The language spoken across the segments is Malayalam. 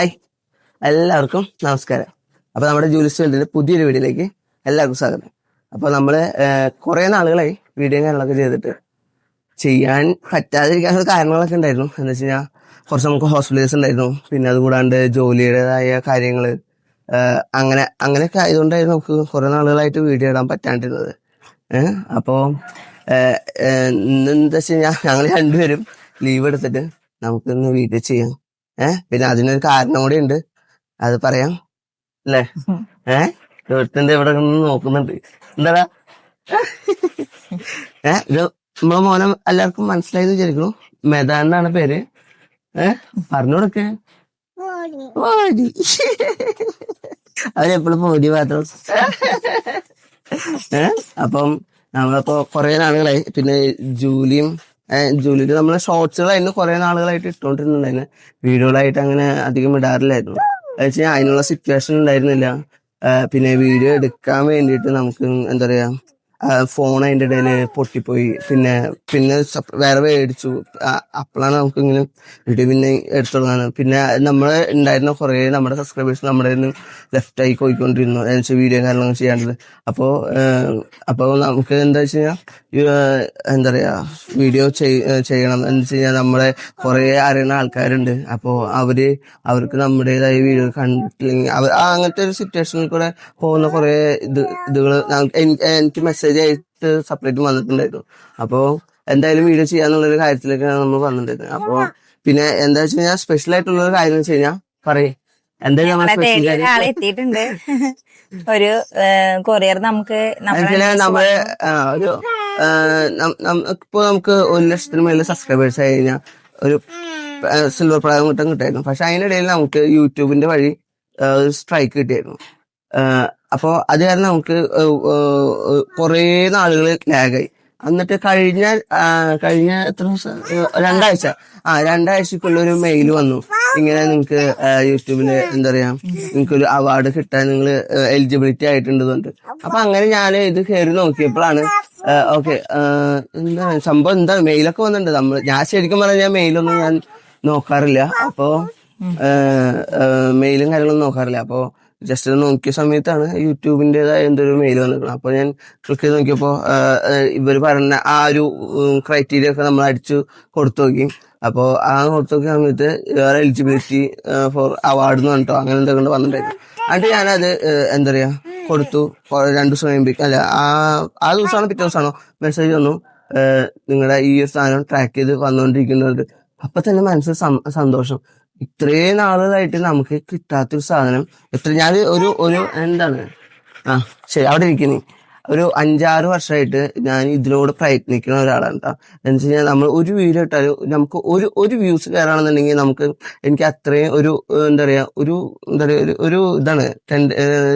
ഹായ് എല്ലാവർക്കും നമസ്കാരം. അപ്പൊ നമ്മുടെ ജൂലിസ് വേൾഡിന്റെ പുതിയൊരു വീഡിയോയിലേക്ക് എല്ലാവർക്കും സ്വാഗതം. അപ്പൊ നമ്മൾ കുറെ നാളുകളായി വീഡിയോ കാര്യങ്ങളൊക്കെ ചെയ്തിട്ട് ചെയ്യാൻ പറ്റാതിരിക്കാനുള്ള കാരണങ്ങളൊക്കെ ഉണ്ടായിരുന്നു. എന്ന് വെച്ച് കഴിഞ്ഞാൽ കുറച്ച് നമുക്ക് ഹോസ്പിറ്റൽസ് ഉണ്ടായിരുന്നു. പിന്നെ അതുകൂടാണ്ട് ജോലിയുടേതായ കാര്യങ്ങൾ അങ്ങനെ അങ്ങനെയൊക്കെ ആയതുകൊണ്ടായിരുന്നു നമുക്ക് കുറെ നാളുകളായിട്ട് വീഡിയോ ഇടാൻ പറ്റാണ്ടിരുന്നത്. ഏഹ് അപ്പോ ഏഹ് ഏഹ് ഇന്ന് എന്താ വെച്ച് കഴിഞ്ഞാൽ ഞങ്ങൾ രണ്ടുപേരും ലീവ് എടുത്തിട്ട് നമുക്കിന്ന് വീഡിയോ ചെയ്യാം. ഏഹ് പിന്നെ അതിനൊരു കാരണം കൂടി ഉണ്ട് അത് പറയാം. അല്ലേ? ഏഹ് ഒരുത്തന്റെ ഇവിടെ നോക്കുന്നുണ്ട്. എന്താടാ? ഏഹ് ഇത് നമ്മളെ മോനെ എല്ലാവർക്കും മനസ്സിലായെന്ന് വിചാരിക്കുന്നു. മെതാൻ എന്നാണ് പേര്. ഏഹ് പറഞ്ഞു കൊടുക്കേ. അവരെപ്പോഴും മോടി മാത്രം. ഏഹ് അപ്പം നമ്മളിപ്പോ കുറെ നാളുകളായി. പിന്നെ ജൂലിയും ജൂലിയിൽ നമ്മളെ ഷോർട്സുകളായിരുന്നു കുറെ നാളുകളായിട്ട് ഇട്ടുകൊണ്ടിരുന്നുണ്ടായിരുന്നു വീഡിയോകളായിട്ട് അങ്ങനെ അധികം ഇടാറില്ലായിരുന്നു. അതിനുള്ള സിറ്റുവേഷൻ ഉണ്ടായിരുന്നില്ല. പിന്നെ വീഡിയോ എടുക്കാൻ വേണ്ടിയിട്ട് നമുക്ക് എന്താ പറയാ ഫോൺ അതിന്റെ ഇടയിൽ പൊട്ടിപ്പോയി. പിന്നെ പിന്നെ വേറെ മേടിച്ചു. അപ്പോഴാണ് നമുക്ക് ഇങ്ങനെ വീഡിയോ പിന്നെ എടുത്തുള്ളതാണ് പിന്നെ നമ്മൾ ഉണ്ടായിരുന്ന കുറേ നമ്മുടെ സബ്സ്ക്രൈബേഴ്സ് നമ്മുടെ ലെഫ്റ്റ് ആയി പോയിക്കൊണ്ടിരുന്നു. എന്നുവെച്ചാൽ വീഡിയോ കാര്യങ്ങളൊക്കെ ചെയ്യാണ്ടത് അപ്പോൾ അപ്പോൾ നമുക്ക് എന്താ വെച്ച് കഴിഞ്ഞാൽ എന്താ പറയുക വീഡിയോ ചെയ്യണം. എന്ന് വെച്ച് കഴിഞ്ഞാൽ നമ്മളെ കുറെ അറിയുന്ന ആൾക്കാരുണ്ട്. അപ്പോൾ അവർ അവർക്ക് നമ്മുടേതായ വീഡിയോ കണ്ടിട്ടില്ലെങ്കിൽ അവർ അങ്ങനത്തെ ഒരു സിറ്റുവേഷനിൽ കൂടെ പോകുന്ന കുറേ ഇത് ഇതുകൾ എനിക്ക് മെസ്സേജ് ആയിട്ട് സെപ്പറേറ്റ് വന്നിട്ടുണ്ടായിരുന്നു. അപ്പൊ എന്തായാലും വീഡിയോ ചെയ്യാന്നുള്ളൊരു കാര്യത്തിലേക്കാണ് നമ്മൾ വന്നിട്ടുണ്ടായിരുന്നത് അപ്പൊ പിന്നെ എന്താ വെച്ച് കഴിഞ്ഞാൽ സ്പെഷ്യൽ ആയിട്ടുള്ള ഒരു കാര്യം വെച്ച് കഴിഞ്ഞാൽ പറയേ. എത്തിയിട്ടുണ്ട്. ഒരു കൊറിയർ നമുക്ക് നമ്മളെ ഒരു ഇപ്പൊ നമുക്ക് ഒരു ലക്ഷത്തിന് മേലെ സബ്സ്ക്രൈബേഴ്സ് ആയി കഴിഞ്ഞാൽ ഒരു സിൽവർ പ്രായം കിട്ടാൻ കിട്ടായിരുന്നു. പക്ഷെ അതിനിടയിൽ നമുക്ക് യൂട്യൂബിന്റെ വഴി സ്ട്രൈക്ക് കിട്ടിയായിരുന്നു അപ്പോ അത് കാരണം നമുക്ക് കുറേ നാളുകൾ ലാഗായി. എന്നിട്ട് കഴിഞ്ഞ കഴിഞ്ഞ എത്ര ദിവസം? രണ്ടാഴ്ച. ആ രണ്ടാഴ്ചക്കുള്ള ഒരു മെയിൽ വന്നു. ഇങ്ങനെ നിങ്ങൾക്ക് യൂട്യൂബിൽ എന്താ പറയാ നിങ്ങൾക്ക് ഒരു അവാർഡ് കിട്ടാൻ നിങ്ങൾ എലിജിബിലിറ്റി ആയിട്ടുണ്ടെന്നുണ്ട് അപ്പൊ അങ്ങനെ ഞാൻ ഇത് കയറി നോക്കിയപ്പോഴാണ് ഓക്കെ എന്താ സംഭവം എന്താ? മെയിലൊക്കെ വന്നിട്ടുണ്ട്. നമ്മൾ ഞാൻ ശരിക്കും പറഞ്ഞാൽ മെയിലൊന്നും ഞാൻ നോക്കാറില്ല. അപ്പോ മെയിലും കാര്യങ്ങളൊന്നും നോക്കാറില്ല. അപ്പോ ജസ്റ്റ് നോക്കിയ സമയത്താണ് യൂട്യൂബിന്റേതായ എന്തൊരു മെയിൽ വന്നിരിക്കുന്നത്. അപ്പൊ ഞാൻ ക്ലിക്ക് ചെയ്ത് നോക്കിയപ്പോ ഇവർ പറഞ്ഞ ആ ഒരു ക്രൈറ്റീരിയ ഒക്കെ നമ്മൾ അടിച്ചു കൊടുത്തു നോക്കി. അപ്പോ ആ കൊടുത്തു നോക്കിയ സമയത്ത് വേറെ എലിജിബിലിറ്റി ഫോർ അവാർഡ് എന്ന് പറഞ്ഞിട്ടോ അങ്ങനെ എന്തൊക്കെ വന്നിട്ടുണ്ടായിരുന്നു. എന്നിട്ട് ഞാനത് എന്താ പറയാ കൊടുത്തു. രണ്ടു ദിവസം കഴിയുമ്പോൾ അല്ല ആ ആ ദിവസമാണോ പിറ്റേ ദിവസമാണോ മെസ്സേജ് വന്നു. നിങ്ങളുടെ ഈ ഒരു സാധനം ട്രാക്ക് ചെയ്ത് വന്നുകൊണ്ടിരിക്കുന്നുണ്ട് അപ്പൊ തന്നെ മനസ്സിൽ സന്തോഷം. ഇത്രയും നാളുകളായിട്ട് നമുക്ക് കിട്ടാത്തൊരു സാധനം. എത്ര ഞാൻ ഒരു ഒരു എന്താണ്? ആ ശരി അവിടെ ഇരിക്കുന്നേ ഒരു അഞ്ചാറ് വർഷമായിട്ട് ഞാൻ ഇതിലൂടെ പ്രയത്നിക്കുന്ന ഒരാളാണ് കേട്ടോ എന്ന് വെച്ചാൽ നമ്മൾ ഒരു വീഡിയോ ഇട്ടാലും നമുക്ക് ഒരു ഒരു വ്യൂസ് കയറാണെന്നുണ്ടെങ്കിൽ നമുക്ക് എനിക്ക് അത്രയും ഒരു എന്താ പറയാ ഒരു എന്താ പറയാ ഒരു ഒരു ഇതാണ്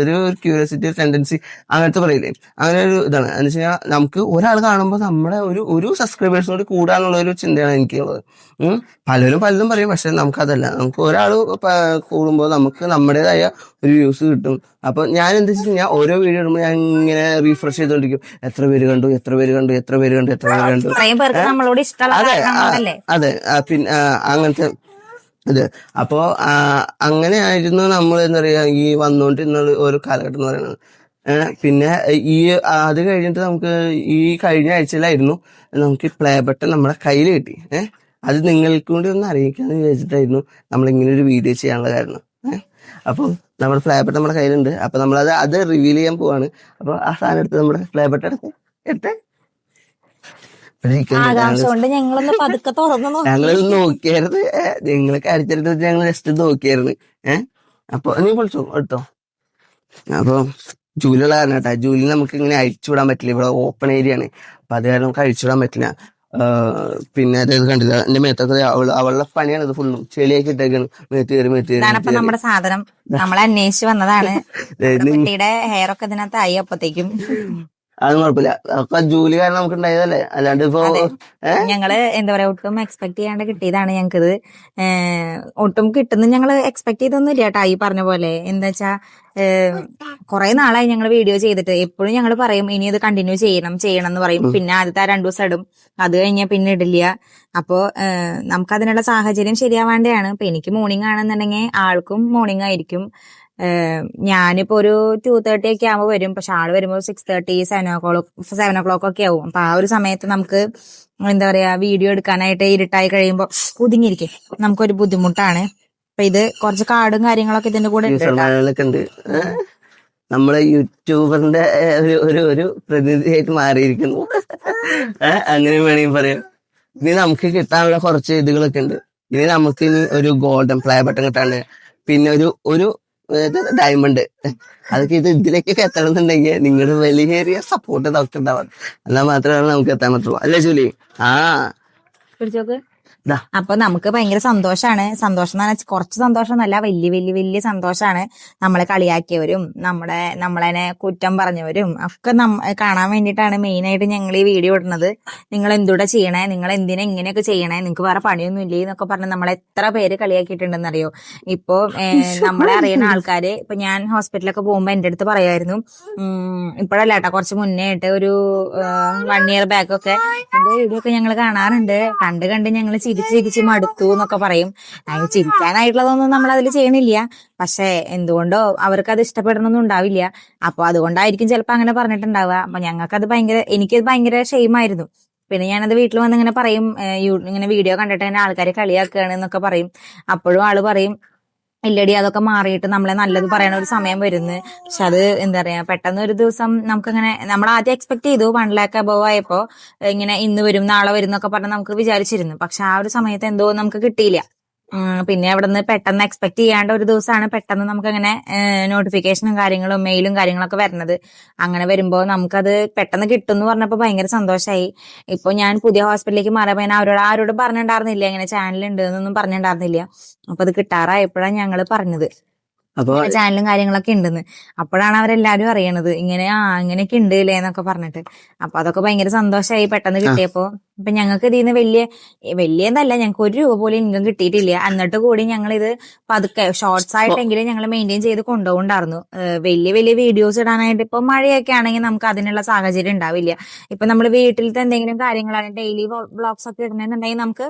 ഒരു ക്യൂരിയോസിറ്റി ടെൻഡൻസി അങ്ങനത്തെ പറയില്ലേ? അങ്ങനെ ഒരു ഇതാണ്. എന്ന് വെച്ച് കഴിഞ്ഞാൽ നമുക്ക് ഒരാൾ കാണുമ്പോൾ നമ്മുടെ ഒരു ഒരു സബ്സ്ക്രൈബേഴ്സിനോട് കൂടാനുള്ള ഒരു ചിന്തയാണ് എനിക്കുള്ളത്. പലരും പലതും പറയും പക്ഷെ നമുക്കതല്ല. നമുക്ക് ഒരാൾ കൂടുമ്പോൾ നമുക്ക് നമ്മുടേതായ ഒരു വ്യൂസ് കിട്ടും. അപ്പൊ ഞാൻ എന്താ വെച്ച് കഴിഞ്ഞാൽ ഓരോ വീഡിയോ ഇടുമ്പോൾ ഞാൻ ഇങ്ങനെ റീഫ്രഷ് ചെയ്തോണ്ടിരിക്കും. എത്ര പേര് കണ്ടു എത്ര പേര് കണ്ടു എത്ര പേര് കണ്ടു എത്ര പേര് കണ്ടു. നമ്മളോട് അതെ അതെ പിന്നെ അങ്ങനത്തെ ഇത്. അപ്പോ അങ്ങനെയായിരുന്നു നമ്മൾ എന്താ പറയാ ഈ വന്നുകൊണ്ടിരുന്ന ഒരു കാലഘട്ടം എന്ന് പറയുന്നത്. പിന്നെ ഈ അത് കഴിഞ്ഞിട്ട് നമുക്ക് ഈ കഴിഞ്ഞ ആഴ്ചയിലായിരുന്നു നമുക്ക് പ്ലേ ബട്ടൺ നമ്മുടെ കയ്യിൽ കിട്ടി. ഏഹ് അത് നിങ്ങൾക്ക് കൂടി ഒന്ന് അറിയിക്കാന്ന് വിചാരിച്ചിട്ടായിരുന്നു നമ്മൾ ഇങ്ങനെ ഒരു വീഡിയോ ചെയ്യാനുള്ള കാരണം. ഏഹ് അപ്പോൾ നമ്മുടെ ഫ്ലാബട്ട് നമ്മുടെ കയ്യിലുണ്ട്. അപ്പൊ നമ്മൾ അത് റിവീൽ ചെയ്യാൻ പോവാണ്. അപ്പൊ ആ സാധനം എടുത്ത് നമ്മുടെ ഫ്ലാബട്ട് എടുത്ത് എടുത്തേ ഞങ്ങൾ നോക്കിയായിരുന്നു. നിങ്ങൾ വെച്ച് ഞങ്ങൾ ജസ്റ്റ് നോക്കിയായിരുന്നു. ഏഹ് അപ്പൊ നീ വിളിച്ചു എടുത്തോ. അപ്പൊ ജൂലിയുള്ള കാരണം കേട്ടാ. ജൂലി നമുക്ക് ഇങ്ങനെ അഴിച്ചുവിടാൻ പറ്റില്ല. ഇവിടെ ഓപ്പൺ ഏരിയ ആണ്. അപ്പൊ അത് കാരണം നമുക്ക് അഴിച്ചുവിടാൻ പറ്റില്ല. പിന്നെ അതായത് കണ്ടില്ല. എന്റെ മേത്തൊക്കെ അവൾ അവളുടെ പണിയാണ് ഇത് ഫുള്ളും ചെളിയാക്കി ഇട്ടേക്കാണ്. മേത്ത് കയറി മേത്ത് കയറി നമ്മുടെ സാധനം. നമ്മളെ അന്വേഷിച്ച് വന്നതാണ്. ഹെയർ ഒക്കെ ഇതിനകത്ത് ആയി അപ്പത്തേക്കും. അതൊന്നും കുഴപ്പമില്ല. അതൊക്കെ ജോലി കാരണം നമുക്ക് ഉണ്ടായതല്ലേ അല്ലാണ്ട് ഇപ്പൊ ഞങ്ങൾ എന്താ പറയാ ഒട്ടും എക്സ്പെക്ട് ചെയ്യാണ്ട് കിട്ടിയതാണ് ഞങ്ങൾക്കിത്. ഒട്ടും കിട്ടുന്ന ഞങ്ങൾ എക്സ്പെക്ട് ചെയ്തൊന്നും ഇല്ല കേട്ടോ ഈ പറഞ്ഞ പോലെ. എന്താ വെച്ചാ കുറെ നാളായി ഞങ്ങൾ വീഡിയോ ചെയ്തിട്ട്. എപ്പോഴും ഞങ്ങൾ പറയും ഇനി ഇത് കണ്ടിന്യൂ ചെയ്യണം ചെയ്യണം എന്ന് പറയും പിന്നെ ആദ്യത്തെ ആ രണ്ടു ദിവസം ഇടും. അത് കഴിഞ്ഞാൽ പിന്നെ ഇടില്ല. അപ്പോ നമുക്ക് അതിനുള്ള സാഹചര്യം ശരിയാവാണ്ടാണ് ഇപ്പൊ എനിക്ക് മോർണിംഗ് ആണെന്നുണ്ടെങ്കിൽ ആൾക്കും മോർണിംഗ് ആയിരിക്കും. ഞാനിപ്പോ ഒരു ടു തേർട്ടി ഒക്കെ ആകുമ്പോൾ വരും. പക്ഷെ ആൾ വരുമ്പോൾ six thirty seven o'clock seven o'clock ഒക്കെ ആവും. അപ്പൊ ആ ഒരു സമയത്ത് നമുക്ക് എന്താ പറയാ വീഡിയോ എടുക്കാനായിട്ട് ഇരുട്ടായി കഴിയുമ്പോൾ ഒതുങ്ങിയിരിക്കും. നമുക്കൊരു ബുദ്ധിമുട്ടാണ്. അപ്പൊ ഇത് കുറച്ച് കാർഡും കാര്യങ്ങളൊക്കെ ഇതിന്റെ കൂടെ ഉണ്ട്. നമ്മളെ യൂട്യൂബറിന്റെ ഒരു ഒരു ഒരു പ്രതിനിധിയായിട്ട് മാറിയിരിക്കുന്നു. അങ്ങനെ വേണമെങ്കിൽ പറയാം. ഇനി നമുക്ക് കിട്ടാനുള്ള കുറച്ച് ഇതുകളൊക്കെ ഉണ്ട്. ഇനി നമുക്ക് ഇനി ഒരു ഗോൾഡൻ പ്ലേ ബട്ടൺ കിട്ടാണ്ട് പിന്നെ ഒരു ഒരു ഡയമണ്ട് അതൊക്കെ ഇത് ഇതിലേക്കൊക്കെ എത്തണം എന്നുണ്ടെങ്കിൽ നിങ്ങളുടെ വലിയ സപ്പോർട്ട് നമുക്ക് ഉണ്ടാവാം എന്നാൽ മാത്രമേ നമുക്ക് എത്താൻ പറ്റുള്ളൂ. അല്ലേ ജൂലി? ആ. അപ്പൊ നമുക്ക് ഭയങ്കര സന്തോഷാണ്. സന്തോഷം എന്ന് പറഞ്ഞാൽ കുറച്ച് സന്തോഷം എന്നല്ല വലിയ വലിയ വലിയ സന്തോഷാണ് നമ്മളെ കളിയാക്കിയവരും നമ്മുടെ നമ്മളെ കുറ്റം പറഞ്ഞവരും ഒക്കെ കാണാൻ വേണ്ടിയിട്ടാണ് മെയിൻ ആയിട്ട് ഞങ്ങൾ ഈ വീഡിയോ ഇടുന്നത്. നിങ്ങൾ എന്തുകൂടെ ചെയ്യണേ? നിങ്ങൾ എന്തിനാ ഇങ്ങനെയൊക്കെ ചെയ്യണേ? നിങ്ങൾക്ക് വേറെ പണിയൊന്നും ഇല്ലേ എന്നൊക്കെ പറഞ്ഞ് നമ്മളെ എത്ര പേര് കളിയാക്കിയിട്ടുണ്ടെന്ന് അറിയോ ഇപ്പോ നമ്മളെ അറിയുന്ന ആൾക്കാര് ഇപ്പൊ ഞാൻ ഹോസ്പിറ്റലൊക്കെ പോകുമ്പോ എന്റെ അടുത്ത് പറയുമായിരുന്നു ഇപ്പോഴല്ല കേട്ടോ കുറച്ച് മുന്നേ ആയിട്ട് ഒരു വൺ ഇയർ ബാക്ക് ഒക്കെ വീഡിയോ ഒക്കെ ഞങ്ങൾ കാണാറുണ്ട്. കണ്ട് കണ്ട് ഞങ്ങൾ ചിരിച്ച് ചിരിച്ച് മടുത്തു എന്നൊക്കെ പറയും. അതിന് ചിരിക്കാനായിട്ടുള്ളതൊന്നും നമ്മൾ അതിൽ ചെയ്യണില്ല. പക്ഷെ എന്തുകൊണ്ടോ അവർക്ക് അത് ഇഷ്ടപ്പെടണമെന്നും ഉണ്ടാവില്ല. അപ്പൊ അതുകൊണ്ടായിരിക്കും ചിലപ്പോ അങ്ങനെ പറഞ്ഞിട്ടുണ്ടാവുക. അപ്പൊ ഞങ്ങൾക്കത് ഭയങ്കര എനിക്കത് ഭയങ്കര ഷെയിമായിരുന്നു. പിന്നെ ഞാനത് വീട്ടിൽ വന്ന് ഇങ്ങനെ പറയും ഇങ്ങനെ വീഡിയോ കണ്ടിട്ട് തന്നെ ആൾക്കാരെ കളിയാക്കുകയാണ് എന്നൊക്കെ പറയും. അപ്പോഴും ആൾ പറയും ഇല്ലടി അതൊക്കെ മാറിയിട്ട് നമ്മളെ നല്ലത് പറയണ ഒരു സമയം വരുന്നു. പക്ഷെ അത് എന്താ പറയാ പെട്ടെന്ന് ഒരു ദിവസം നമുക്കങ്ങനെ നമ്മൾ ആദ്യം എക്സ്പെക്ട് ചെയ്തു വൺ ലാക്ക് അബവ് ആയപ്പോ ഇങ്ങനെ ഇന്ന് വരും നാളെ വരും എന്നൊക്കെ പറഞ്ഞ് നമുക്ക് വിചാരിച്ചിരുന്നു. പക്ഷെ ആ ഒരു സമയത്ത് എന്തോ നമുക്ക് കിട്ടിയില്ല. പിന്നെ അവിടെ നിന്ന് പെട്ടെന്ന് എക്സ്പെക്ട് ചെയ്യാണ്ട് ഒരു ദിവസമാണ് പെട്ടെന്ന് നമുക്ക് അങ്ങനെ നോട്ടിഫിക്കേഷനും കാര്യങ്ങളും മെയിലും കാര്യങ്ങളൊക്കെ വരുന്നത് അങ്ങനെ വരുമ്പോൾ നമുക്കത് പെട്ടെന്ന് കിട്ടും എന്ന് പറഞ്ഞപ്പോൾ ഭയങ്കര സന്തോഷമായി ഇപ്പൊ ഞാൻ പുതിയ ഹോസ്പിറ്റലിലേക്ക് മാറിയപ്പോൾ ഞാൻ അവരോട് ആരോട് പറഞ്ഞിട്ടുണ്ടായിരുന്നില്ല. ഇങ്ങനെ ചാനൽ ഉണ്ട് എന്നൊന്നും പറഞ്ഞിട്ടുണ്ടായിരുന്നില്ല. അപ്പൊ അത് കിട്ടാറായപ്പോഴാണ് ഞങ്ങൾ പറഞ്ഞത്. അപ്പൊ ചാനലും കാര്യങ്ങളൊക്കെ ഉണ്ടെന്ന്. അപ്പോഴാണ് അവരെല്ലാരും അറിയണത്. ഇങ്ങനെ ആ ഇങ്ങനെയൊക്കെ ഉണ്ട് അല്ലേ എന്നൊക്കെ പറഞ്ഞിട്ട്. അപ്പൊ അതൊക്കെ ഭയങ്കര സന്തോഷമായി പെട്ടെന്ന് കിട്ടിയപ്പോ. ഇപ്പൊ ഞങ്ങൾക്ക് ഇതിൽ നിന്ന് വലിയ വലിയ എന്നല്ല ഞങ്ങൾക്ക് ഒരു രൂപ പോലും ഇൻകം കിട്ടിയിട്ടില്ല. എന്നിട്ട് കൂടി ഞങ്ങൾ ഇത് പതുക്കെ ഷോർട്സ് ആയിട്ടെങ്കിലും ഞങ്ങൾ മെയിന്റെയിൻ ചെയ്ത് കൊണ്ടുപോകുണ്ടായിരുന്നു വലിയ വലിയ വീഡിയോസ് ഇടാനായിട്ട് ഇപ്പൊ മഴയൊക്കെ ആണെങ്കിൽ നമുക്ക് അതിനുള്ള സാഹചര്യം ഉണ്ടാവില്ല. ഇപ്പൊ നമ്മൾ വീട്ടിലത്തെ എന്തെങ്കിലും കാര്യങ്ങളാണ് ഡെയിലി ബ്ലോഗ്സ് ഒക്കെ ഇടണമെന്നുണ്ടെങ്കിൽ നമുക്ക്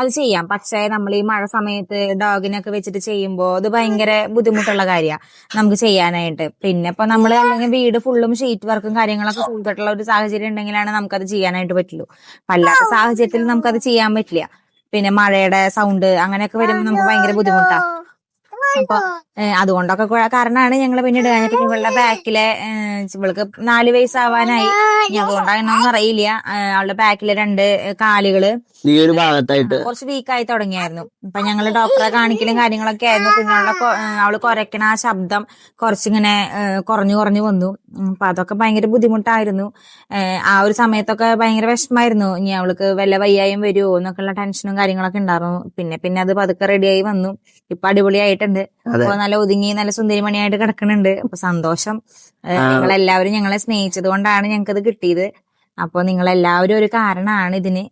അത് ചെയ്യാം. പക്ഷേ നമ്മൾ ഈ മഴ സമയത്ത് ഡോഗിനൊക്കെ വെച്ചിട്ട് ചെയ്യുമ്പോൾ അത് ഭയങ്കര ബുദ്ധിമുട്ടുള്ള കാര്യമാണ് നമുക്ക് ചെയ്യാനായിട്ട്. പിന്നെ ഇപ്പൊ നമ്മൾ അല്ലെങ്കിൽ വീട് ഫുള്ളും ഷീറ്റ് വർക്കും കാര്യങ്ങളൊക്കെ ചെയ്തിട്ടുള്ള ഒരു സാഹചര്യം ഉണ്ടെങ്കിലാണ് നമുക്കത് ചെയ്യാനായിട്ട് പറ്റുള്ളൂ. അല്ലാത്ത സാഹചര്യത്തിൽ നമുക്കത് ചെയ്യാൻ പറ്റില്ല. പിന്നെ മഴയുടെ സൗണ്ട് അങ്ങനെയൊക്കെ വരുമ്പോൾ നമുക്ക് ഭയങ്കര ബുദ്ധിമുട്ടാണ് അപ്പൊ അതുകൊണ്ടൊക്കെ കാരണമാണ് ഞങ്ങൾ പിന്നെ ഇടുക ഇവളുടെ ബാക്കിലെ ഇവൾക്ക് നാല് വയസ്സാവാനായി. അതുകൊണ്ടാണെന്നൊന്നും അറിയില്ല. അവളുടെ ബാക്കിലെ രണ്ട് കാലുകൾ ഈ ഒരു ഭാഗത്തായിട്ട്. കുറച്ച് വീക്കായി തുടങ്ങിയായിരുന്നു. ഇപ്പൊ ഞങ്ങൾ ഡോക്ടറെ കാണിക്കലും കാര്യങ്ങളൊക്കെ ആയിരുന്നു. പിന്നെ അവളുടെ അവൾ കുറയ്ക്കണ ആ ശബ്ദം കുറച്ചിങ്ങനെ കുറഞ്ഞു കുറഞ്ഞു വന്നു. അപ്പൊ അതൊക്കെ ഭയങ്കര ബുദ്ധിമുട്ടായിരുന്നു. ആ ഒരു സമയത്തൊക്കെ ഭയങ്കര വിഷമായിരുന്നു. ഇനി അവൾക്ക് വല്ല വയ്യായും വരുമോ എന്നൊക്കെയുള്ള ടെൻഷനും കാര്യങ്ങളൊക്കെ ഉണ്ടായിരുന്നു. പിന്നെ പിന്നെ അത് പതുക്കെ റെഡിയായി വന്നു. ഇപ്പൊ അടിപൊളിയായിട്ടുണ്ട്. അപ്പൊ നല്ല ഒതുങ്ങി നല്ല സുന്ദരിമണിയായിട്ട് കിടക്കുന്നുണ്ട്. അപ്പൊ സന്തോഷം. നിങ്ങളെല്ലാവരും ഞങ്ങളെ സ്നേഹിച്ചത് കൊണ്ടാണ് ഞങ്ങൾക്കത് കിട്ടിയത്. അപ്പൊ നിങ്ങളെല്ലാവരും ഒരു കാരണമാണ് ഇതിന്.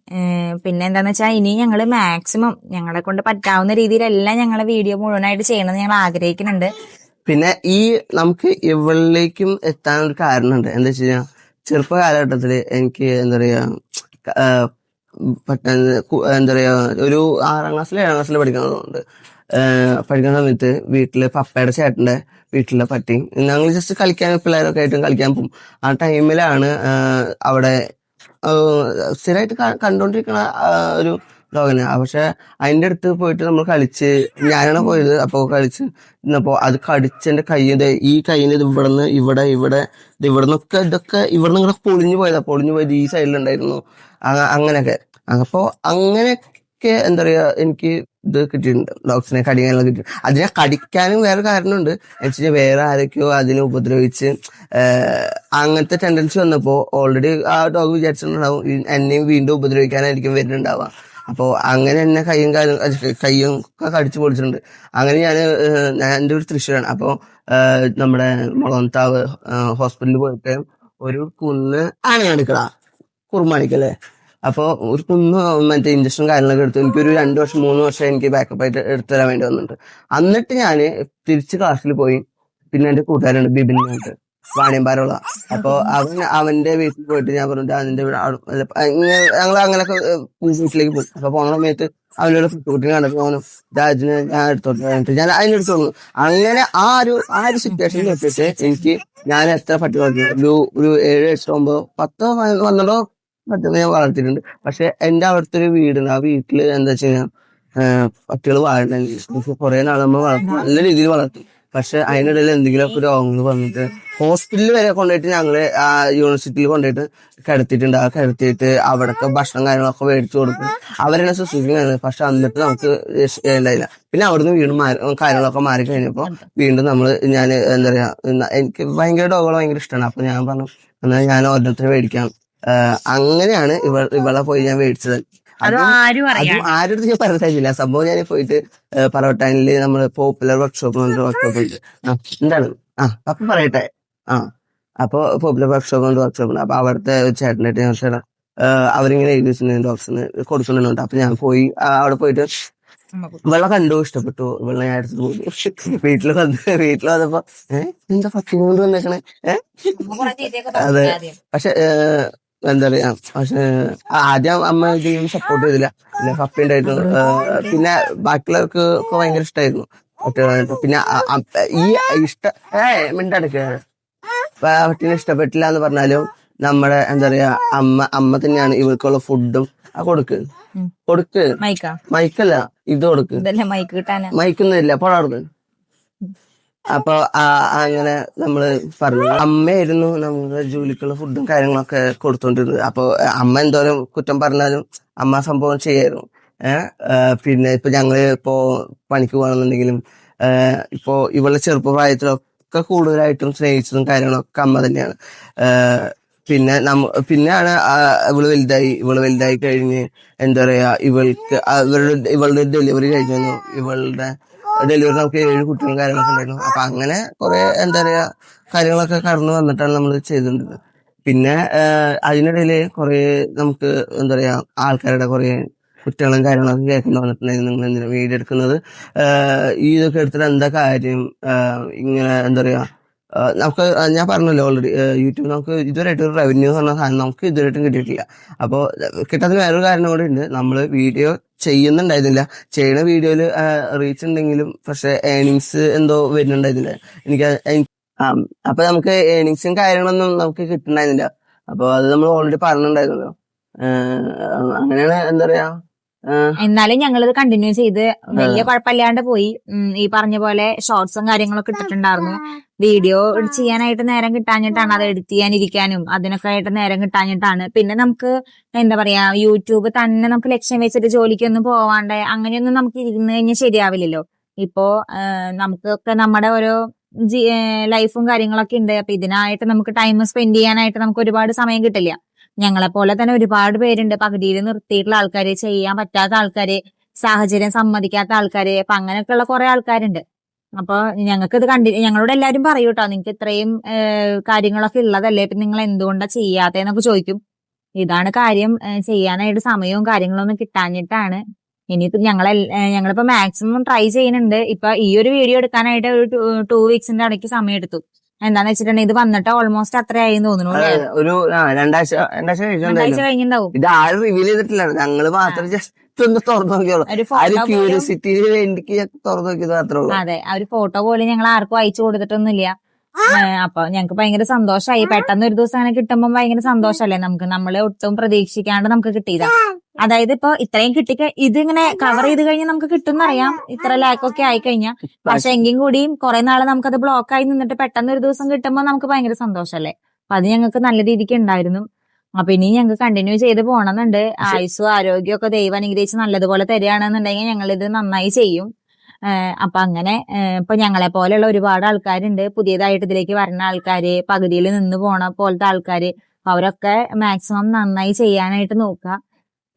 പിന്നെ എന്താന്ന് വെച്ചാൽ ഇനി ഞങ്ങൾ മാക്സിമം ഞങ്ങളെ കൊണ്ട് പറ്റാവുന്ന രീതിയിലെല്ലാം ഞങ്ങളെ വീഡിയോ മുഴുവനായിട്ട് ചെയ്യണമെന്ന് ഞങ്ങൾ ആഗ്രഹിക്കുന്നുണ്ട്. പിന്നെ ഈ നമുക്ക് ഇവളിലേക്കും എത്താൻ ഒരു കാരണമുണ്ട്. എന്താ വെച്ച് കഴിഞ്ഞാൽ ചെറുപ്പ എനിക്ക് എന്താ പറയാ ആ, പെട്ടെന്ന് കു- എന്താ പറയാ ഒരു ആറാം ക്ലാസ്സിൽ ഏഴാം ക്ലാസ്സിൽ പഠിക്കുന്നതുകൊണ്ട് പഠിക്കുന്ന സമയത്ത് വീട്ടിൽ പപ്പയുടെ ചേട്ടന്റെ വീട്ടിലെ പട്ടി ഞങ്ങൾ ജസ്റ്റ് കളിക്കാൻ പിള്ളേരൊക്കെ ആയിട്ടും കളിക്കാൻ പോകും. ആ ടൈമിലാണ് അവിടെ സ്ഥിരമായിട്ട് ക- കണ്ടോണ്ടിരിക്കണ ഒരു ഡോഗിനെ പക്ഷെ അതിന്റെ അടുത്ത് പോയിട്ട് നമ്മൾ കളിച്ച് ഞാനാണ് പോയത് അപ്പൊ കളിച്ച് ഇന്നപ്പോ അത് കടിച്ചെന്റെ കയ്യിന്റെ ഈ കയ്യിന്റെ ഇത് ഇവിടുന്ന് ഇവിടെ ഇവിടെ ഇത് ഇവിടുന്നൊക്കെ ഇതൊക്കെ ഇവിടുന്ന് ഇങ്ങനെ പൊളിഞ്ഞു പോയതാ. പൊളിഞ്ഞു പോയത് ഈ സൈഡിലുണ്ടായിരുന്നു അങ്ങനെയൊക്കെ. അപ്പോൾ അപ്പോ അങ്ങനെയൊക്കെ എന്താ പറയാ എനിക്ക് ഇത് കിട്ടിയിട്ടുണ്ട്. ഡോഗ്സിനെ കടിക്കാനുള്ള കിട്ടി. അതിനെ കടിക്കാനും വേറെ കാരണമുണ്ട്. എന്നുവെച്ചാൽ വേറെ ആരൊക്കെയോ അതിനെ ഉപദ്രവിച്ച് അങ്ങനത്തെ ടെൻഡൻസി വന്നപ്പോ ഓൾറെഡി ആ ഡോഗ് വിചാരിച്ചിട്ടുണ്ടാവും എന്നെയും വീണ്ടും ഉപദ്രവിക്കാനായിരിക്കും വരുന്നുണ്ടാവുക. അപ്പോൾ അങ്ങനെ എന്നെ കൈയും കാലും കൈയും ഒക്കെ കടിച്ചു പൊളിച്ചിട്ടുണ്ട്. അങ്ങനെ ഞാൻ എന്റെ ഒരു തൃശ്ശൂരാണ്. അപ്പോൾ നമ്മുടെ മുളന്താവ് ഹോസ്പിറ്റലിൽ പോയിട്ട് ഒരു കുന്ന് ആനയാണിക്കട കുറുമാണിക്കല്ലേ അപ്പൊ ഒരു കുന്ന് മറ്റേ ഇഞ്ചക്ഷൻ കാര്യങ്ങളൊക്കെ എടുത്തു എനിക്കൊരു രണ്ട് വർഷം മൂന്ന് വർഷം എനിക്ക് ബാക്കപ്പ് ആയിട്ട് എടുത്തു തരാൻ വേണ്ടി വന്നിട്ടുണ്ട്. എന്നിട്ട് ഞാൻ തിരിച്ച് ക്ലാസ്സിൽ പോയി. പിന്നെ എന്റെ കൂട്ടുകാരുണ്ട് ബിബിൻ ആയിട്ട് വാണിയമ്പാരുള്ള അപ്പോ അവൻ അവന്റെ വീട്ടിൽ പോയിട്ട് ഞാൻ പറഞ്ഞു അതിന്റെ ഞങ്ങൾ അങ്ങനെയൊക്കെ വീട്ടിലേക്ക് പോയി. അപ്പൊ പോണ സമയത്ത് അവനോട് കുട്ടിനെ കണ്ടപ്പോ അവനും രാജിനെ ഞാൻ എടുത്തോട്ട് ഞാൻ അതിനെടുത്ത് തോന്നുന്നു അങ്ങനെ ആ ഒരു ആ ഒരു സിറ്റുവേഷൻ കേട്ടിട്ട് എനിക്ക് ഞാൻ എത്ര പട്ടി പറഞ്ഞു ഒരു ഒരു ഏഴ് എട്ടോ ഒമ്പതോ പത്തോ വന്നോ ഞാൻ വളർത്തിയിട്ടുണ്ട്. പക്ഷെ എന്റെ അവിടുത്തെ ഒരു വീടുണ്ട്. ആ വീട്ടിൽ എന്താ വെച്ചാൽ പട്ടികൾ വാഴണമെങ്കിൽ കുറെ നാൾ നമ്മൾ വളർത്തി നല്ല രീതിയിൽ വളർത്തി. പക്ഷെ അതിനിടയിൽ എന്തെങ്കിലുമൊക്കെ രോഗങ്ങൾ വന്നിട്ട് ഹോസ്പിറ്റലിൽ വരെ കൊണ്ടുപോയിട്ട് ഞങ്ങൾ ആ യൂണിവേഴ്സിറ്റിയിൽ കൊണ്ടുപോയിട്ട് കിടത്തിയിട്ടുണ്ട്. ആ കിടത്തിയിട്ട് അവിടൊക്കെ ഭക്ഷണം കാര്യങ്ങളൊക്കെ മേടിച്ചു കൊടുക്കും. അവരെന്നെ ശുശ്രൂഷിക്കുന്നത് പക്ഷെ എന്നിട്ട് നമുക്ക് ഉണ്ടായില്ല പിന്നെ അവിടുന്ന് വീണ്ടും മാറി കാര്യങ്ങളൊക്കെ മാറി കഴിഞ്ഞപ്പോൾ വീണ്ടും നമ്മൾ ഞാൻ എന്താ പറയാ എനിക്ക് ഭയങ്കര ഡോഗുകൾ ഭയങ്കര ഇഷ്ടമാണ് അപ്പൊ ഞാൻ പറഞ്ഞു എന്നാൽ ഞാൻ ഓരോരുത്തരെ മേടിക്കാം. അങ്ങനെയാണ് ഇവ ഇവളെ പോയി ഞാൻ മേടിച്ചത്. അത് ആരും ആരുടെ ഞാൻ പറഞ്ഞില്ല സംഭവം ഞാൻ പോയിട്ട് പറവട്ടാനിൽ നമ്മൾ പോപ്പുലർ വർക്ക്ഷോപ്പ് വർക്ക്ഷോപ്പ് ഉണ്ട്. എന്താണ്? ആ അപ്പൊ പറയട്ടെ. ആ അപ്പൊ പോപ്പുലർ വർക്ക്ഷോപ്പ് വർക്ക്ഷോപ്പ് ഉണ്ട്. അപ്പൊ അവിടുത്തെ ചേട്ടനായിട്ട് ഞാൻ ചേട്ടാ അവരിങ്ങനെ എഴുതി ഡോക്ടറിന് കൊടുക്കുന്നുണ്ട് അപ്പൊ ഞാൻ പോയി അവിടെ പോയിട്ട് ഇവളെ കണ്ടു ഇഷ്ടപ്പെട്ടു. ഇവളെ ഞാൻ അടുത്ത് പോയി. വീട്ടിൽ വന്ന് വീട്ടിൽ വന്നപ്പോ ഏഹ് എന്താ പത്തി കൊണ്ട് വന്നേക്കണേ? ഏഹ് അതെ. പക്ഷെ എന്താ പറയാ പക്ഷെ ആദ്യം അമ്മ ഇതിനും സപ്പോർട്ട് ചെയ്തില്ല. പിന്നെ പപ്പി ഉണ്ടായിരുന്നു പിന്നെ ബാക്കിയുള്ളവർക്ക് ഒക്കെ ഭയങ്കര ഇഷ്ടമായിരുന്നു പിന്നെ ഈ ഇഷ്ട ഏ മിണ്ടടക്ക്. പട്ടിനെ ഇഷ്ടപ്പെട്ടില്ല എന്ന് പറഞ്ഞാലും നമ്മുടെ എന്താ പറയാ അമ്മ അമ്മ തന്നെയാണ് ഇവർക്കുള്ള ഫുഡും ആ കൊടുക്ക്. കൊടുക്ക്. മൈക്കാ? മൈക്കല്ല ഇത് കൊടുക്ക്. മൈക്ക് കിട്ടാന്? മയക്കുന്നില്ല പൊളർന്ന് അപ്പൊ അങ്ങനെ നമ്മൾ പറഞ്ഞു. അമ്മയായിരുന്നു നമ്മുടെ ജോലിക്കുള്ള ഫുഡും കാര്യങ്ങളൊക്കെ കൊടുത്തോണ്ടിരുന്നത്. അപ്പൊ അമ്മ എന്തോരം കുറ്റം പറഞ്ഞാലും അമ്മ സംഭവം ചെയ്യായിരുന്നു. പിന്നെ ഇപ്പൊ ഞങ്ങൾ ഇപ്പോ പണിക്ക് പോകണമെന്നുണ്ടെങ്കിലും ഇപ്പോ ഇവളുടെ ചെറുപ്പപ്രായത്തിലൊക്കെ കൂടുതലായിട്ടും സ്നേഹിച്ചതും കാര്യങ്ങളൊക്കെ അമ്മ തന്നെയാണ്. പിന്നെ നമ്മ പിന്നെയാണ് ഇവൾ വലുതായി ഇവൾ വലുതായി കഴിഞ്ഞ് എന്താ പറയാ ഇവൾക്ക് ഇവളുടെ ഇവളുടെ ഡെലിവറി കഴിഞ്ഞു. ഇവളുടെ ഡെലിവറി നമുക്ക് ഏഴ് കുട്ടികളും കാര്യങ്ങളൊക്കെ ഉണ്ടായിരുന്നു. അപ്പൊ അങ്ങനെ കുറെ എന്താ പറയാ കാര്യങ്ങളൊക്കെ കടന്നു വന്നിട്ടാണ് നമ്മൾ ചെയ്തിട്ടുള്ളത് പിന്നെ അതിനിടയിൽ കുറെ നമുക്ക് എന്താ പറയാ ആൾക്കാരുടെ കുറെ കുറ്റങ്ങളും കാര്യങ്ങളൊക്കെ കേൾക്കുന്ന വന്നിട്ടുണ്ടായിരുന്നു. നിങ്ങൾ എന്തിനാ വീഡിയോ എടുക്കുന്നത് ഈ ഇതൊക്കെ എടുത്തിട്ട് എന്താ കാര്യം? ഇങ്ങനെ എന്താ പറയാ നമുക്ക് ഞാൻ പറഞ്ഞല്ലോ ഓൾറെഡി യൂട്യൂബ് നമുക്ക് ഇതുവരെയായിട്ട് റവന്യൂ എന്ന് പറഞ്ഞ സാധനം നമുക്ക് ഇതുവരെയായിട്ടും കിട്ടിയിട്ടില്ല. അപ്പോൾ കിട്ടാത്തതിന് വേറൊരു കാരണം കൂടി ഉണ്ട്. നമ്മൾ വീഡിയോ ചെയ്യുന്നുണ്ടായിരുന്നില്ല. ചെയ്യുന്ന വീഡിയോയിൽ റീച്ച് ഉണ്ടെങ്കിലും പക്ഷെ ഏണിങ്സ് എന്തോ വരുന്നുണ്ടായിരുന്നില്ല. എനിക്ക് അപ്പൊ നമുക്ക് ഏണിങ്സും കാര്യങ്ങളൊന്നും നമുക്ക് കിട്ടുന്നുണ്ടായിരുന്നില്ല. അപ്പോൾ അത് നമ്മൾ ഓൾറെഡി പറഞ്ഞിട്ടുണ്ടായിരുന്നല്ലോ. അങ്ങനെയാണ് എന്താ പറയാ? എന്നാലും ഞങ്ങളിത് കണ്ടിന്യൂ ചെയ്ത് വലിയ കുഴപ്പമില്ലാണ്ട് പോയി. ഈ പറഞ്ഞ പോലെ ഷോർട്സും കാര്യങ്ങളൊക്കെ ഇട്ടിട്ടുണ്ടായിരുന്നു. വീഡിയോ ചെയ്യാനായിട്ട് നേരം കിട്ടാഞ്ഞിട്ടാണ് അത് എഡിറ്റ് ചെയ്യാനിരിക്കാനും അതിനൊക്കെ ആയിട്ട് നേരം കിട്ടാഞ്ഞിട്ടാണ്. പിന്നെ നമുക്ക് എന്താ പറയാ യൂട്യൂബ് തന്നെ നമുക്ക് ലക്ഷ്യം വെച്ചിട്ട് ജോലിക്കൊന്നും പോവാണ്ട് അങ്ങനെയൊന്നും നമുക്ക് ഇരുന്ന് കഴിഞ്ഞാൽ ശരിയാവില്ലല്ലോ. ഇപ്പോ നമുക്കൊക്കെ നമ്മുടെ ഓരോ ലൈഫും കാര്യങ്ങളൊക്കെ ഉണ്ട്. അപ്പൊ ഇതിനായിട്ട് നമുക്ക് ടൈം സ്പെൻഡ് ചെയ്യാനായിട്ട് നമുക്ക് ഒരുപാട് സമയം കിട്ടില്ല. ഞങ്ങളെ പോലെ തന്നെ ഒരുപാട് പേരുണ്ട്. പകുതിയിൽ നിർത്തിയിട്ടുള്ള ആൾക്കാര് ചെയ്യാൻ പറ്റാത്ത ആൾക്കാര് സാഹചര്യം സമ്മതിക്കാത്ത ആൾക്കാര് അപ്പൊ അങ്ങനെയൊക്കെയുള്ള കുറെ ആൾക്കാരുണ്ട്. അപ്പൊ ഞങ്ങൾക്ക് ഇത് കണ്ടി ഞങ്ങളോട് എല്ലാരും പറയൂ കേട്ടോ നിങ്ങൾക്ക് ഇത്രയും കാര്യങ്ങളൊക്കെ ഉള്ളതല്ലേ? ഇപ്പൊ നിങ്ങൾ എന്തുകൊണ്ടാ ചെയ്യാത്തതെന്നൊക്കെ ചോദിക്കും. ഇതാണ് കാര്യം ചെയ്യാനായിട്ട് സമയവും കാര്യങ്ങളൊന്നും കിട്ടാഞ്ഞിട്ടാണ്. ഇനിയിപ്പോ ഞങ്ങളെ ഞങ്ങളിപ്പോ മാക്സിമം ട്രൈ ചെയ്യുന്നുണ്ട്. ഇപ്പൊ ഈ ഒരു വീഡിയോ എടുക്കാനായിട്ട് ഒരു ടു വീക്സിന്റെ ഇടയ്ക്ക് സമയം എടുത്തു എന്താന്ന് വെച്ചിട്ടുണ്ടെങ്കിൽ ഇത് വന്നിട്ട് ഓൾമോസ്റ്റ് അത്രയായി തോന്നുന്നു? ഒരു രണ്ടാഴ്ച ഇത് ആരും റിവീൽ ചെയ്തിട്ടില്ല. ഞങ്ങൾ മാത്രം ജസ്റ്റ് ഒന്ന് തുറന്നു നോക്കിയോളൂ ആ ഒരു ഫോട്ടോ പോലും ക്യൂരിയോസിറ്റിന് വേണ്ടിക്ക് തുറന്നു നോക്കിയത് മാത്രമേ ഉള്ളൂ. അതെ ആ ഒരു ഫോട്ടോ പോലും ഞങ്ങൾ ആർക്കും അയച്ചു കൊടുത്തിട്ടൊന്നുമില്ല. അപ്പൊ ഞങ്ങക്ക് ഭയങ്കര സന്തോഷമായി പെട്ടെന്ന് ഒരു ദിവസം അങ്ങനെ കിട്ടുമ്പോ ഭയങ്കര സന്തോഷല്ലേ? നമുക്ക് നമ്മൾ ഒട്ടും പ്രതീക്ഷിക്കാണ്ട് നമുക്ക് കിട്ടിയതാ. അതായത് ഇപ്പൊ ഇത്രയും കിട്ടിക്ക ഇതിങ്ങനെ കവർ ചെയ്ത് കഴിഞ്ഞാൽ നമുക്ക് കിട്ടുന്നറിയാം. ഇത്ര ലാക്കൊക്കെ ആയി കഴിഞ്ഞാൽ പക്ഷെ എങ്കിലും കൂടിയും കുറെ നാൾ നമുക്കത് ബ്ലോക്ക് ആയി നിന്നിട്ട് പെട്ടെന്ന് ഒരു ദിവസം കിട്ടുമ്പോൾ നമുക്ക് ഭയങ്കര സന്തോഷല്ലേ? അപ്പൊ അത് ഞങ്ങൾക്ക് നല്ല രീതിക്ക് ഉണ്ടായിരുന്നു അപ്പൊ ഇനി ഞങ്ങൾക്ക് കണ്ടിന്യൂ ചെയ്ത് പോണമെന്നുണ്ട് ആയുസ്സും ആരോഗ്യമൊക്കെ ഒക്കെ ദൈവം അനുഗ്രഹിച്ച് നല്ലതുപോലെ തരികയാണെന്നുണ്ടെങ്കിൽ ഞങ്ങൾ ഇത് നന്നായി ചെയ്യും. അപ്പൊ അങ്ങനെ ഇപ്പൊ ഞങ്ങളെ പോലെയുള്ള ഒരുപാട് ആൾക്കാരുണ്ട്. പുതിയതായിട്ട് ഇതിലേക്ക് വരുന്ന ആൾക്കാര് പകുതിയിൽ നിന്ന് പോണ പോലത്തെ ആൾക്കാര് അവരൊക്കെ മാക്സിമം നന്നായി ചെയ്യാനായിട്ട് നോക്കുക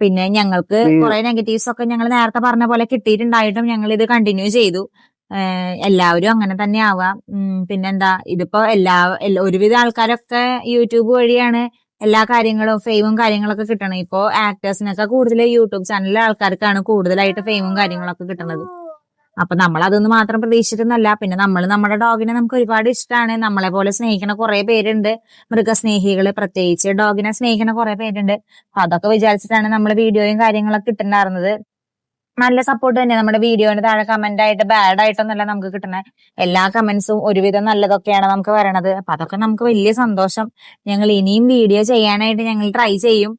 പിന്നെ ഞങ്ങൾക്ക് കുറെ നെഗറ്റീവ്സ് ഒക്കെ ഞങ്ങൾ നേരത്തെ പറഞ്ഞ പോലെ കിട്ടിയിട്ടുണ്ടായിട്ടും ഞങ്ങൾ ഇത് കണ്ടിന്യൂ ചെയ്തു എല്ലാവരും അങ്ങനെ തന്നെ ആവാം. പിന്നെന്താ ഇതിപ്പോ എല്ലാ എല്ലാ- ഒരുവിധ ആൾക്കാരൊക്കെ യൂട്യൂബ് വഴിയാണ് എല്ലാ കാര്യങ്ങളും ഫെയിമും കാര്യങ്ങളൊക്കെ കിട്ടണം ഇപ്പോ ആക്ടേഴ്സിനൊക്കെ കൂടുതൽ യൂട്യൂബ് ചാനലിലെ ആൾക്കാർക്കാണ് കൂടുതലായിട്ട് ഫെയിമും കാര്യങ്ങളൊക്കെ കിട്ടുന്നത് അപ്പൊ നമ്മൾ അതൊന്നും മാത്രം പ്രതീക്ഷിച്ചിട്ടൊന്നല്ല പിന്നെ നമ്മൾ നമ്മുടെ ഡോഗിനെ നമുക്ക് ഒരുപാട് ഇഷ്ടമാണ് നമ്മളെ പോലെ സ്നേഹിക്കണ കുറെ പേരുണ്ട്. മൃഗസ്നേഹികൾ പ്രത്യേകിച്ച് ഡോഗിനെ സ്നേഹിക്കുന്ന കുറെ പേരുണ്ട്. അപ്പൊ അതൊക്കെ വിചാരിച്ചിട്ടാണ് നമ്മൾ വീഡിയോയും കാര്യങ്ങളൊക്കെ കിട്ടുന്നുണ്ടായിരുന്നത് നല്ല സപ്പോർട്ട് തന്നെ നമ്മുടെ വീഡിയോന് താഴെ കമന്റ് ആയിട്ട് ബാഡ് ആയിട്ടൊന്നല്ല നമുക്ക് കിട്ടുന്നത് എല്ലാ കമന്റ്സും ഒരുവിധം നല്ലതൊക്കെയാണ് നമുക്ക് വരണത് അപ്പൊ അതൊക്കെ നമുക്ക് വലിയ സന്തോഷം. ഞങ്ങൾ ഇനിയും വീഡിയോ ചെയ്യാനായിട്ട് ഞങ്ങൾ ട്രൈ ചെയ്യും.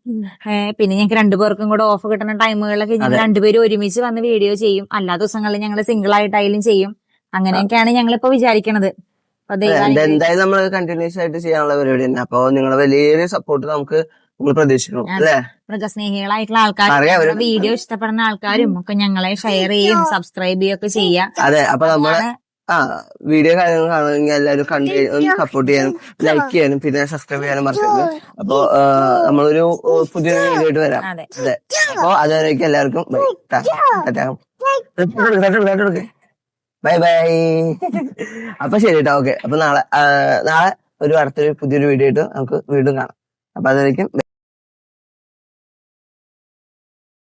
പിന്നെ ഞങ്ങൾക്ക് രണ്ടുപേർക്കും കൂടെ ഓഫ് കിട്ടുന്ന ടൈമുകളിലൊക്കെ ഞങ്ങൾ. രണ്ടുപേരും ഒരുമിച്ച് വന്ന് വീഡിയോ ചെയ്യും. എല്ലാ ദിവസങ്ങളിൽ ഞങ്ങൾ സിംഗിൾ ആയിട്ടായാലും ചെയ്യും. അങ്ങനെയൊക്കെയാണ് ഞങ്ങൾ ഇപ്പൊ വിചാരിക്കണത് എന്തായാലും നമ്മൾ കണ്ടിന്യൂസ് ആയിട്ട് ചെയ്യാനുള്ള പരിപാടി തന്നെ. അപ്പൊ നിങ്ങളുടെ വലിയൊരു സപ്പോർട്ട് നമുക്ക് നമ്മൾ പ്രതീക്ഷിക്കണം അല്ലേ? മൃഗസ്നേഹികളായിട്ടുള്ള ആൾക്കാർ വീഡിയോ ഇഷ്ടപ്പെടുന്ന ആൾക്കാരും ഒക്കെ ഞങ്ങളെ ഷെയർ ചെയ്യും സബ്സ്ക്രൈബ് ചെയ്യൊക്കെ ചെയ്യാം. അതെ അപ്പൊ നമ്മൾ ആ വീഡിയോ കാര്യങ്ങൾ കാണുമെങ്കിൽ എല്ലാവരും കണ്ട് ഒന്ന് സപ്പോർട്ട് ചെയ്യാനും ലൈക്ക് ചെയ്യാനും പിന്നെ സബ്സ്ക്രൈബ് ചെയ്യാനും മറക്കരുത്. അപ്പൊ നമ്മളൊരു പുതിയ പുതിയൊരു വീഡിയോ ആയിട്ട് വരാം. അതെ. അപ്പോ അപ്പൊ അതുവരേക്കും എല്ലാവർക്കും ബൈ ബൈ. അപ്പൊ ശരി കേട്ടോ ഓക്കെ. അപ്പൊ നാളെ നാളെ ഒരു അടുത്തൊരു പുതിയൊരു വീഡിയോ ആയിട്ട് നമുക്ക് വീണ്ടും കാണാം. അപ്പൊ അതുവരേക്കും